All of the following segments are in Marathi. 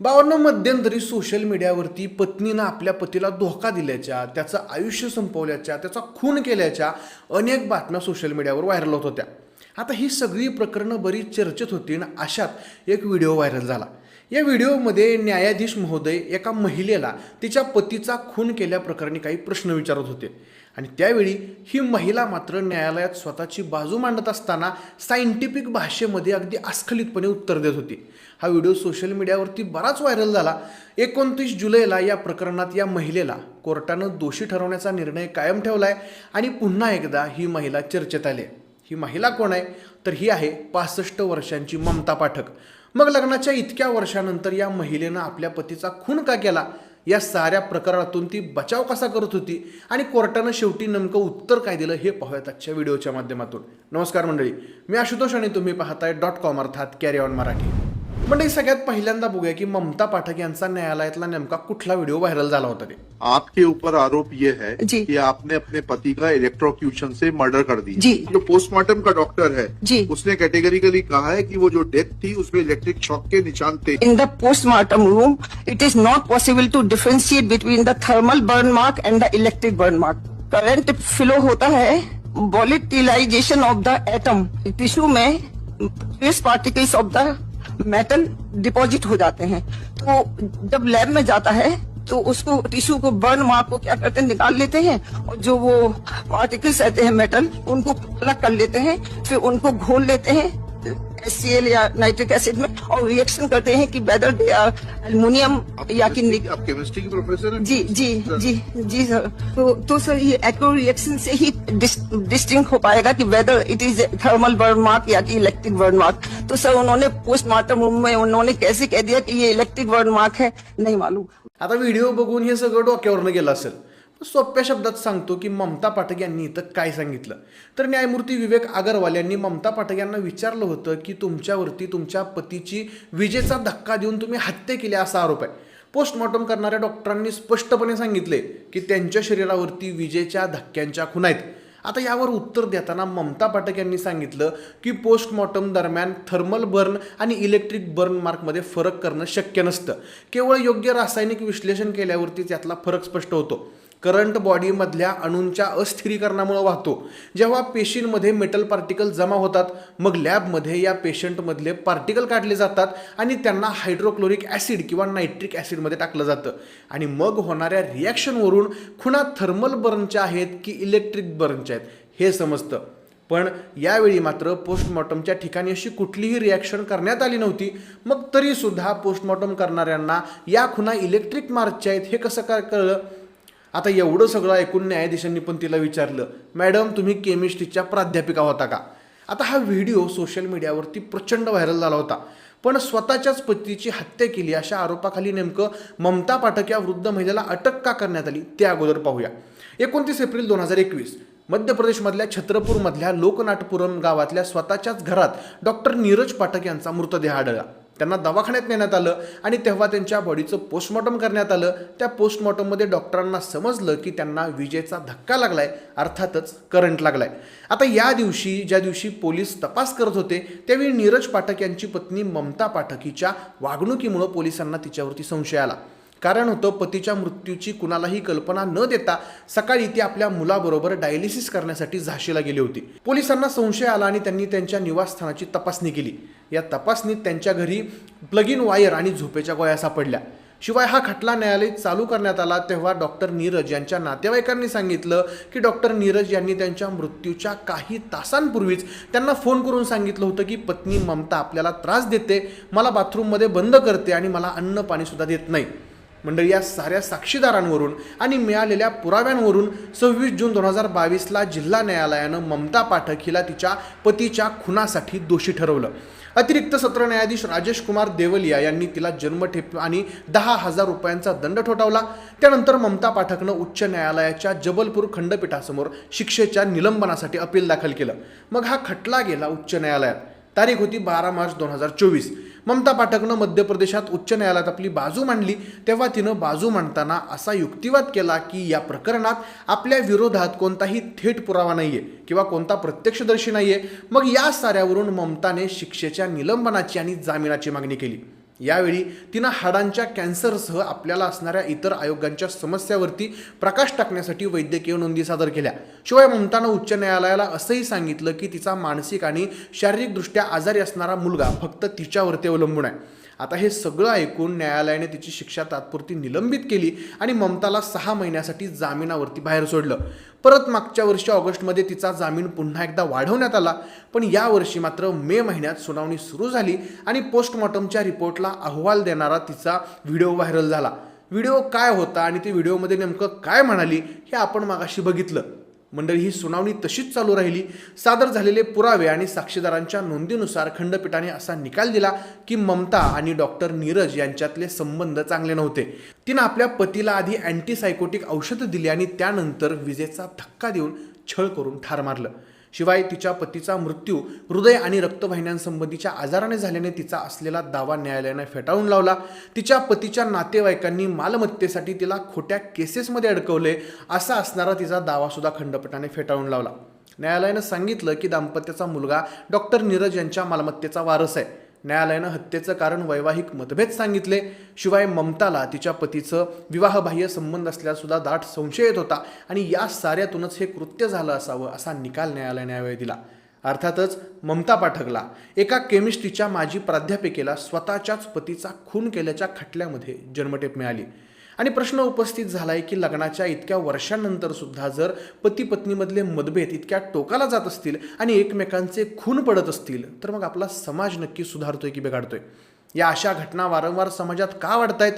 बावन्न मध्यंतरी सोशल मीडियावरती पत्नीनं आपल्या पतीला धोका दिल्याच्या त्याचं आयुष्य संपवल्याच्या त्याचा खून केल्याच्या अनेक बातम्या सोशल मीडियावर व्हायरल होत होत्या. आता ही सगळी प्रकरणं बरीच चर्चेत होती आणि अशात एक व्हिडिओ व्हायरल झाला. या व्हिडिओमध्ये न्यायाधीश महोदय एका महिलेला तिच्या पतीचा खून केल्याप्रकरणी काही प्रश्न विचारत होते. आणि त्यावेळी ही महिला मात्र न्यायालयात स्वतःची बाजू मांडत असताना सायंटिफिक भाषेमध्ये अगदी अस्खलितपणे उत्तर देत होती. हा व्हिडिओ सोशल मीडियावरती बराच व्हायरल झाला. एकोणतीस जुलैला या प्रकरणात या महिलेला कोर्टानं दोषी ठरवण्याचा निर्णय कायम ठेवला आहे आणि पुन्हा एकदा ही महिला चर्चेत आली. आहे. ही महिला कोण आहे? तर ही आहे पासष्ट वर्षांची ममता पाठक. मग लग्नाच्या इतक्या वर्षानंतर या महिलेनं आपल्या पतीचा खून का केला? या साऱ्या प्रकारातून ती बचाव कसा करत होती? आणि कोर्टानं शेवटी नेमकं उत्तर काय दिलं हे पाहूयात आजच्या व्हिडिओच्या माध्यमातून. नमस्कार मंडळी मी आशुतोष आणि तुम्ही पाहताय डॉट कॉम अर्थात कॅरी ऑन मराठी. मंडी सगळ्यात पहिल्यांदा बघूया की ममता पाठक न्यायालय न्यायालयातला नेमका आपके ऊपर आरोप ये है जी. कि आपने अपने पति का इलेक्ट्रोक्यूशन से मर्डर कर दी जी. जो पोस्टमार्टम का डॉक्टर है जी. उसने कैटेगरिकली कहा है कि वो जो डेथ थी उसमें इलेक्ट्रिक शॉक के निशान थे। In the postmortem room it is not possible to differentiate between the thermal burn mark and the electric burn mark current flow होता है volatilisation of the atom tissue में particles of the metal deposit हो जाते हैं। तो जब लैब में जाता है तो उसको टिश्यू को बर्न मार्क को क्या करते हैं, निकाल लेते हैं, और जो वो पार्टिकल्स रहते हैं मेटल उनको अलग कर लेते हैं, फिर उनको घोल लेते हैं एल या नाइट्रिक एसिड में और रिएक्शन करते हैं कि वेदर दे आर एल्युमिनियम या कि आप केमिस्ट्री के प्रोफेसर हैं? जी जी जी जी सर तो तो सर ये एक्रो रिएक्शन से ही डिस्टिंग हो पाएगा कि whether it is thermal burn mark या कि इलेक्ट्रिक बर्न मार्क तो सर उन्होंने पोस्टमार्टम रूम में उन्होंने कैसे कह दिया कि ये इलेक्ट्रिक बर्न मार्क है? नहीं मालूम। आता व्हिडिओ बघून हे सगळं डोक्यावरनं गेलं असेल. सोप्या शब्दात सांगतो की ममता पाठक यांनी इथं काय सांगितलं? तर न्यायमूर्ती विवेक अगरवाल यांनी ममता पाठक यांना विचारलं होतं की तुमच्यावरती तुमच्या पतीची विजेचा धक्का देऊन तुम्ही हत्या केली असा आरोप आहे. पोस्टमॉर्टम करणाऱ्या डॉक्टरांनी स्पष्टपणे सांगितले की त्यांच्या शरीरावरती विजेच्या धक्क्यांच्या खुणा आहेत. आता यावर उत्तर देताना ममता पाठक यांनी सांगितलं की पोस्टमॉर्टम दरम्यान थर्मल बर्न आणि इलेक्ट्रिक बर्न मार्कमध्ये फरक करणं शक्य नसतं. केवळ योग्य रासायनिक विश्लेषण केल्यावरती त्यातला फरक स्पष्ट होतो. करंट बॉडीमधल्या अणूंच्या अस्थिरीकरणामुळे वाहतो. जेव्हा पेशींमध्ये मेटल पार्टिकल जमा होतात मग लॅबमध्ये या पेशंटमधले पार्टिकल काढले जातात आणि त्यांना हायड्रोक्लोरिक ॲसिड किंवा नायट्रिक ॲसिडमध्ये टाकलं जातं. आणि मग होणाऱ्या रिॲक्शनवरून खुणा थर्मल बर्नच्या आहेत की इलेक्ट्रिक बर्नच्या आहेत हे समजतं. पण यावेळी मात्र पोस्टमॉर्टमच्या ठिकाणी अशी कुठलीही रिॲक्शन करण्यात आली नव्हती. मग तरीसुद्धा पोस्टमॉर्टम करणाऱ्यांना या खुणा इलेक्ट्रिक मार्कच्या आहेत हे कसं काय कळलं? आता एवढं सगळं ऐकून न्यायाधीशांनी पण तिला विचारलं मॅडम तुम्ही केमिस्ट्रीच्या प्राध्यापिका होता का? आता हा व्हिडिओ सोशल मीडियावरती प्रचंड व्हायरल झाला होता. पण स्वतःच्याच पतीची हत्या केली अशा आरोपाखाली नेमकं ममता पाठक या वृद्ध महिलेला अटक का करण्यात आली ते अगोदर पाहूया. एकोणतीस एप्रिल दोन हजार एकवीस मध्य प्रदेशमधल्या छत्रपूरमधल्या लोकनाथपुरम गावातल्या स्वतःच्याच घरात डॉक्टर नीरज पाठक यांचा मृतदेह आढळला. त्यांना दवाखान्यात नेण्यात आलं आणि तेव्हा त्यांच्या बॉडीचं पोस्टमॉर्टम करण्यात आलं. त्या पोस्टमॉर्टममध्ये डॉक्टरांना समजलं की त्यांना विजेचा धक्का लागलाय अर्थातच करंट लागलाय. आता या दिवशी ज्या दिवशी पोलीस तपास करत होते त्यावेळी नीरज पाठक यांची पत्नी ममता पाठक हिच्या वागणुकीमुळं पोलिसांना तिच्यावरती संशय आला. कारण होतं पतीच्या मृत्यूची कुणालाही कल्पना न देता सकाळी ती आपल्या मुलाबरोबर डायलिसिस करण्यासाठी झाशीला गेली होती. पोलिसांना संशय आला आणि त्यांनी त्यांच्या निवासस्थानाची तपासणी केली. या तपासणीत त्यांच्या घरी प्लग इन वायर आणि झोपेच्या गोळ्या सापडल्या. शिवाय हा खटला न्यायालय चालू करण्यात आला तेव्हा डॉक्टर नीरज यांच्या नातेवाईकांनी सांगितलं की डॉक्टर नीरज यांनी त्यांच्या मृत्यूच्या काही तासांपूर्वीच त्यांना फोन करून सांगितलं होतं की पत्नी ममता आपल्याला त्रास देते मला बाथरूममध्ये बंद करते आणि मला अन्न पाणीसुद्धा देत नाही. मंडळी या साऱ्या साक्षीदारांवरून आणि मिळालेल्या पुराव्यांवरून सव्वीस जून दोन हजार बावीसला जिल्हा न्यायालयानं ममता पाठक हिला तिच्या पतीच्या खुनासाठी दोषी ठरवलं. अतिरिक्त सत्र न्यायाधीश राजेश कुमार देवलिया यांनी तिला जन्मठेप आणि दहा हजार रुपयांचा दंड ठोठावला. त्यानंतर ममता पाठकनं उच्च न्यायालयाच्या जबलपूर खंडपीठासमोर शिक्षेच्या निलंबनासाठी अपील दाखल केलं. मग हा खटला गेला उच्च न्यायालयात. तारीख होती बारा मार्च दोन हजार चोवीस. ममता पाठकनं मध्य प्रदेशात उच्च न्यायालयात आपली बाजू मांडली. तेव्हा तिनं बाजू मांडताना असा युक्तिवाद केला की या प्रकरणात आपल्या विरोधात कोणताही थेट पुरावा नाहीये किंवा कोणता प्रत्यक्षदर्शी नाहीये. मग या साऱ्यावरून ममताने शिक्षेच्या निलंबनाची आणि जामिनाची मागणी केली. यावेळी तिनं हाडांच्या कॅन्सरसह आपल्याला असणाऱ्या इतर आयोगांच्या समस्यावरती प्रकाश टाकण्यासाठी वैद्यकीय नोंदी सादर केल्या. शिवाय ममतानं उच्च न्यायालयाला असंही सांगितलं की तिचा मानसिक आणि शारीरिकदृष्ट्या आजारी असणारा मुलगा फक्त तिच्यावरती अवलंबून आहे. आता हे सगळं ऐकून न्यायालयाने तिची शिक्षा तात्पुरती निलंबित केली आणि ममताला सहा महिन्यासाठी जामिनावरती बाहेर सोडलं. परत मागच्या वर्षी ऑगस्टमध्ये तिचा जामीन पुन्हा एकदा वाढवण्यात आला पण यावर्षी मात्र मे महिन्यात सुनावणी सुरू झाली आणि पोस्टमॉर्टमच्या रिपोर्टला अहवाल देणारा तिचा व्हिडिओ व्हायरल झाला. व्हिडिओ काय होता आणि ती व्हिडिओमध्ये नेमकं काय म्हणाली हे आपण मागाशी बघितलं. मंडळी ही सुनावणी तशीच चालू राहिली. सादर झालेले पुरावे आणि साक्षीदारांच्या नोंदीनुसार खंडपीठाने असा निकाल दिला की ममता आणि डॉक्टर नीरज यांच्यातले संबंध चांगले नव्हते. तिनं आपल्या पतीला आधी अँटीसायकोटिक औषधं दिली आणि त्यानंतर विजेचा धक्का देऊन छळ करून ठार मारलं. शिवाय तिच्या पतीचा मृत्यू हृदय आणि रक्तवाहिन्यांसंबंधीच्या आजाराने झाल्याने तिचा असलेला दावा न्यायालयाने फेटाळून लावला. तिच्या पतीच्या नातेवाईकांनी मालमत्तेसाठी तिला खोट्या केसेसमध्ये अडकवले असा असणारा तिचा दावासुद्धा खंडपीठाने फेटाळून लावला. न्यायालयानं सांगितलं की दाम्पत्याचा मुलगा डॉक्टर नीरज यांच्या मालमत्तेचा वारस आहे. न्यायालयानं हत्येचं कारण वैवाहिक मतभेद सांगितले. शिवाय ममताला तिच्या पतीचं विवाहबाह्य संबंध असल्यासुद्धा दाट संशय येत होता आणि या साऱ्यातूनच हे कृत्य झालं असावं असा निकाल न्यायालयाने यावेळी दिला. अर्थातच ममता पाठकला. एका केमिस्ट्रीच्या माजी प्राध्यापिकेला स्वतःच्याच पतीचा खून केल्याच्या खटल्यामध्ये जन्मटेप मिळाली. आणि प्रश्न उपस्थित झालाय की लग्नाच्या इतक्या वर्षांनंतर सुद्धा जर पती पत्नीमधले मतभेद इतक्या टोकाला जात असतील आणि एकमेकांचे खून पडत असतील तर मग आपला समाज नक्की सुधारतोय की बिघाडतोय? या अशा घटना वारंवार समाजात का वाढतायत?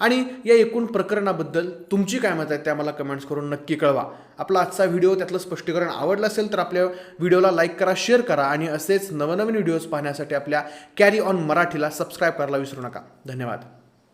आणि या एकूण प्रकरणाबद्दल तुमची काय मत आहे त्या मला कमेंट्स करून नक्की कळवा. आपला आजचा व्हिडिओ त्यातलं स्पष्टीकरण आवडलं असेल तर आपल्या व्हिडिओला लाईक करा शेअर करा आणि असेच नवनवीन व्हिडिओज पाहण्यासाठी आपल्या कॅरी ऑन मराठीला सबस्क्राईब करायला विसरू नका. धन्यवाद.